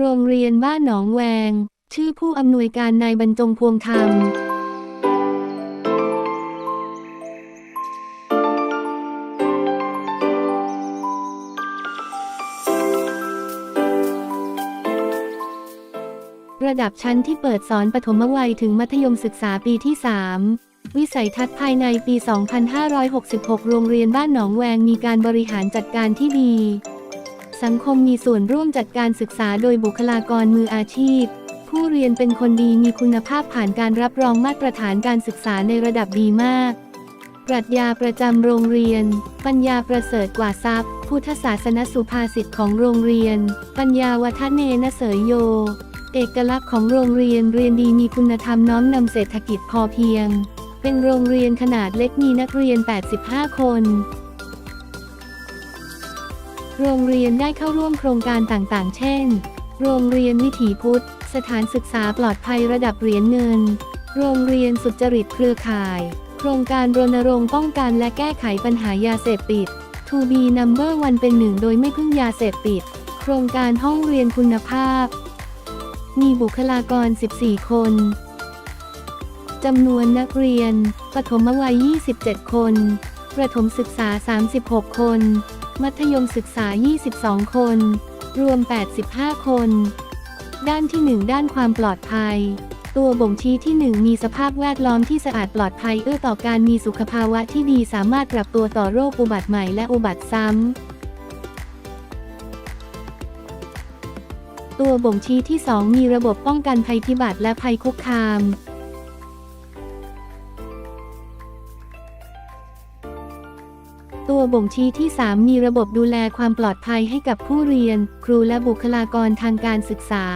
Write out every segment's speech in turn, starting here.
โรงเรียนบ้านหนองแวง ชื่อผู้อำนวยการนายบรรจงพวงธรรมระดับชั้นที่เปิดสอนปฐมวัยถึงมัธยมศึกษาปีที่ 3 วิสัยทัศน์ภายในปี 2566 โรงเรียนบ้านหนองแวงมีการบริหารจัดการที่ดี สังคมมีส่วนร่วมจัดการศึกษาโดยบุคลากรมืออาชีพ ผู้เรียนเป็นคนดีมีคุณภาพผ่านการรับรองมาตรฐานการศึกษาในระดับดีมาก ปรัชญาประจำโรงเรียน ปัญญาประเสริฐกว่าทรัพย์ พุทธศาสนสุภาษิตของโรงเรียน ปัญญาวัฒเนนเสยโย เอกลักษณ์ของโรงเรียนเรียนดีมีคุณธรรมน้อมนำเศรษฐกิจพอเพียง เป็นโรงเรียนขนาดเล็กมีนักเรียน 85 คน โรงเรียนได้เข้าร่วมโครงการต่างๆ เช่น โรงเรียนวิถีพุทธ สถานศึกษาปลอดภัยระดับเหรียญเงิน โรงเรียนสุจริตเครือข่าย โครงการรณรงค์ป้องกันและแก้ไขปัญหายาเสพติด To be number one เป็นหนึ่งโดยไม่พึ่งยาเสพติด โครงการห้องเรียนคุณภาพ มีบุคลากร 14 คนจำนวนนักเรียน ปฐมวัย 27 คน ประถมศึกษา 36 คน มัธยมศึกษา 22 คน รวม 85 คน ด้านที่ 1 ด้านความปลอดภัย ตัวบ่งชี้ที่ 1 มีสภาพแวดล้อมที่สะอาดปลอดภัยเอื้อต่อการมีสุขภาวะที่ดีสามารถปรับตัวต่อโรคอุบัติใหม่และอุบัติซ้ำ ตัวบ่งชี้ที่ 2 มีระบบป้องกันภัยพิบัติและภัยคุกคาม ตัวบ่งชี้ที่ 3 มีระบบดูแลความปลอดภัยให้กับผู้เรียน ครูและบุคลากรทางการศึกษา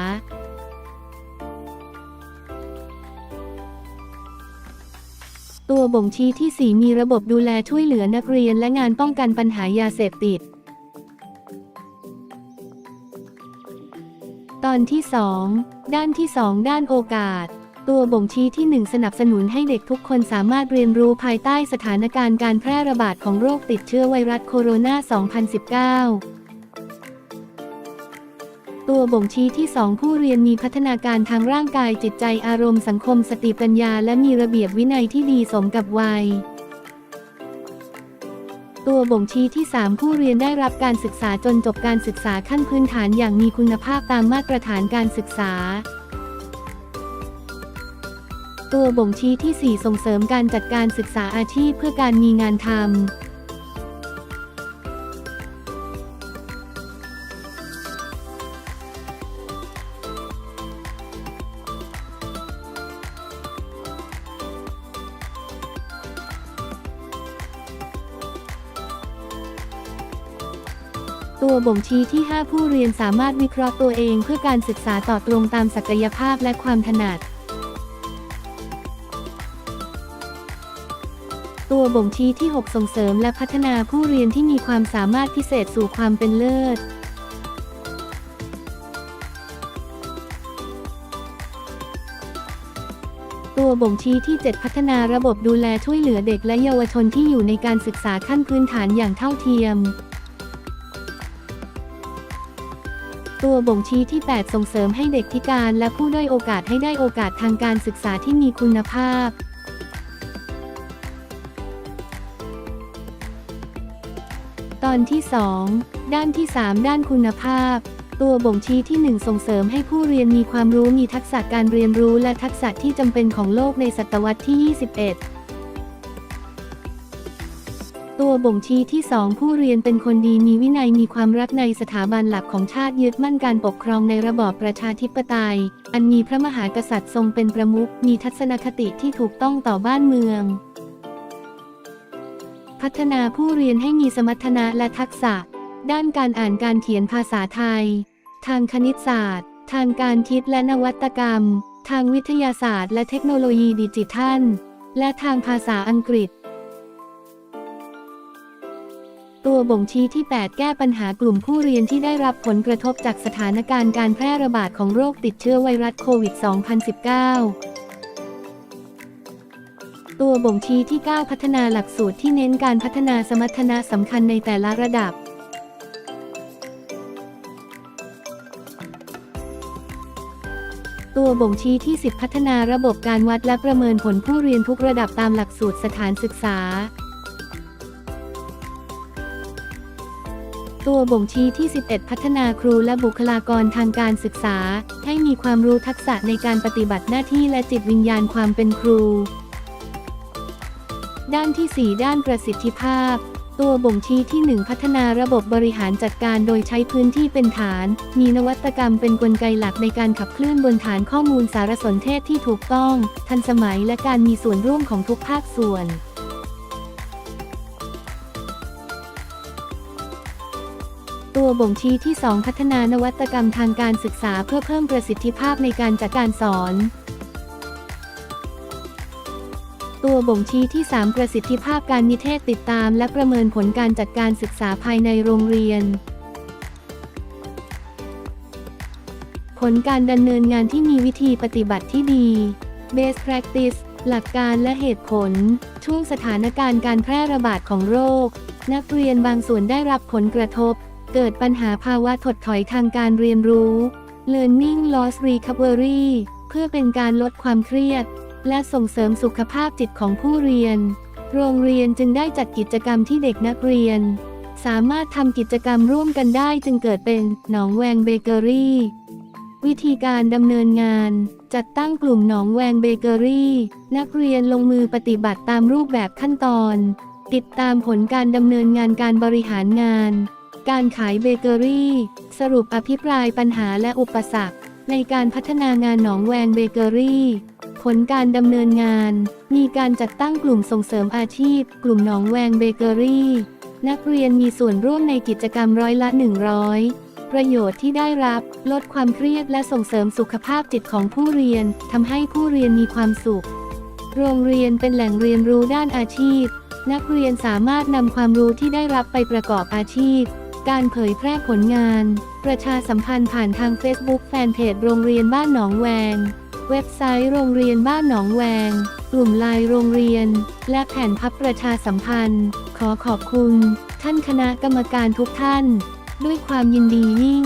ตัวบ่งชี้ที่ 4 มีระบบดูแลช่วยเหลือนักเรียนและงานป้องกันปัญหายาเสพติด ตอนที่ 2 ด้านที่ 2 ด้านโอกาส ตัวบ่งชี้ที่ 1 สนับสนุนให้เด็กทุกคนสามารถเรียนรู้ภายใต้สถานการณ์การแพร่ระบาดของโรคติดเชื้อไวรัสโคโรนา 2019ตัวบ่งชี้ที่ 2 ผู้เรียนมีพัฒนาการทางร่างกายจิตใจอารมณ์สังคมสติปัญญา และมีระเบียบวินัยที่ดีสมกับวัย ตัวบ่งชี้ที่ 3 ผู้เรียนได้รับการศึกษาจนจบการศึกษาขั้นพื้นฐานอย่างมีคุณภาพตามมาตรฐานการศึกษา ตัวบ่งชี้ที่ 4 ส่งเสริมการจัดการศึกษาอาชีพเพื่อการมีงานทำตัวบ่งชี้ที่ 5 ผู้เรียนสามารถวิเคราะห์ตัวเองเพื่อการศึกษาต่อตรงตามศักยภาพและความถนัด ตัวบ่งชี้ที่ 6 ส่งเสริมและพัฒนาผู้เรียนที่มีความสามารถพิเศษสู่ความเป็นเลิศตัวบ่งชี้ที่ 7 พัฒนาระบบดูแลช่วยเหลือเด็กและเยาวชนที่อยู่ในการศึกษาขั้นพื้นฐานอย่างเท่าเทียม ตัวบ่งชี้ที่ 8 ส่งเสริมให้เด็กพิการและผู้ด้อยโอกาสให้ได้โอกาสทางการศึกษาที่มีคุณภาพ ตอนที่ 2 ด้านที่ 3 ด้านคุณภาพ ตัวบ่งชี้ที่ 1 ส่งเสริมให้ผู้เรียนมีความรู้มีทักษะการเรียนรู้และทักษะที่จำเป็นของโลกในศตวรรษที่ 21ตัวบ่งชี้ที่ 2 ผู้เรียนเป็นคนดีมีวินัยมีความรักในสถาบันหลักของชาติยึดมั่นการปกครองในระบอบประชาธิปไตย อันมีพระมหากษัตริย์ทรงเป็นประมุขมีทัศนคติที่ถูกต้องต่อบ้านเมือง พัฒนาผู้เรียนให้มีสมรรถนะและทักษะ ด้านการอ่านการเขียนภาษาไทย ทางคณิตศาสตร์ ทางการคิดและนวัตกรรม ทางวิทยาศาสตร์ และเทคโนโลยีดิจิทัล และทางภาษาอังกฤษ ตัวบ่งชี้ที่ 8 แก้ปัญหากลุ่มผู้เรียนที่ได้รับผลกระทบจากสถานการณ์การแพร่ระบาดของโรคติดเชื้อไวรัสโควิด 2019 ตัวบ่งชี้ที่ 9 พัฒนาหลักสูตรที่เน้นการพัฒนาสมรรถนะสำคัญในแต่ละระดับ ตัวบ่งชี้ที่ 10 พัฒนาระบบการวัดและประเมินผลผู้เรียนทุกระดับตามหลักสูตรสถานศึกษา ตัวบ่งชี้ที่ 11 พัฒนาครูและบุคลากรทางการศึกษา ให้มีความรู้ทักษะในการปฏิบัติหน้าที่และจิตวิญญาณความเป็นครู ด้านที่ 4 ด้านประสิทธิภาพ ตัวบ่งชี้ที่ 1 พัฒนาระบบบริหารจัดการโดยใช้พื้นที่เป็นฐาน มีนวัตกรรมเป็นกลไกหลักในการขับเคลื่อนบนฐานข้อมูลสารสนเทศที่ถูกต้อง ทันสมัยและการมีส่วนร่วมของทุกภาคส่วนตัวบ่งชี้ที่ 2 พัฒนานวัตกรรมทางการศึกษาเพื่อเพิ่มประสิทธิภาพในการจัดการสอน ตัวบ่งชี้ที่ 3 ประสิทธิภาพการนิเทศติดตาม และประเมินผลการจัดการศึกษาภายในโรงเรียน ผลการดำเนินงานที่มีวิธีปฏิบัติที่ดี Best Practice หลักการและเหตุผล ช่วงสถานการณ์การแพร่ระบาดของโรค นักเรียนบางส่วนได้รับผลกระทบ เกิดปัญหาภาวะถดถอยทางการเรียนรู้ Learning Loss Recovery เพื่อเป็นการลดความเครียด และส่งเสริมสุขภาพจิตของผู้เรียน โรงเรียนจึงได้จัดกิจกรรมที่เด็กนักเรียน สามารถทำกิจกรรมร่วมกันได้จึงเกิดเป็นหนองแวงเบเกอรี่ วิธีการดำเนินงาน จัดตั้งกลุ่มหนองแวงเบเกอรี่ นักเรียนลงมือปฏิบัติตามรูปแบบขั้นตอน ติดตามผลการดำเนินงานการบริหารงาน การขายเบเกอรี่ สรุปอภิปรายปัญหาและอุปสรรค ในการพัฒนางานหนองแวงเบเกอรี่ ผลการดำเนินงาน มีการจัดตั้งกลุ่มส่งเสริมอาชีพ กลุ่มหนองแวงเบเกอรี่ นักเรียนมีส่วนร่วมในกิจกรรมร้อยละ 100 ประโยชน์ที่ได้รับ ลดความเครียดและส่งเสริมสุขภาพจิตของผู้เรียนทำให้ผู้เรียนมีความสุข โรงเรียนเป็นแหล่งเรียนรู้ด้านอาชีพ นักเรียนสามารถนำความรู้ที่ได้รับไปประกอบอาชีพ การเผยแพร่ผลงาน ประชาสัมพันธ์ผ่านทาง Facebook แฟนเพจโรงเรียนบ้านหนองแวง เว็บไซต์โรงเรียนบ้านหนองแวง กลุ่มไลน์โรงเรียน และแผ่นพับประชาสัมพันธ์ ขอขอบคุณ ท่านคณะกรรมการทุกท่าน ด้วยความยินดียิ่ง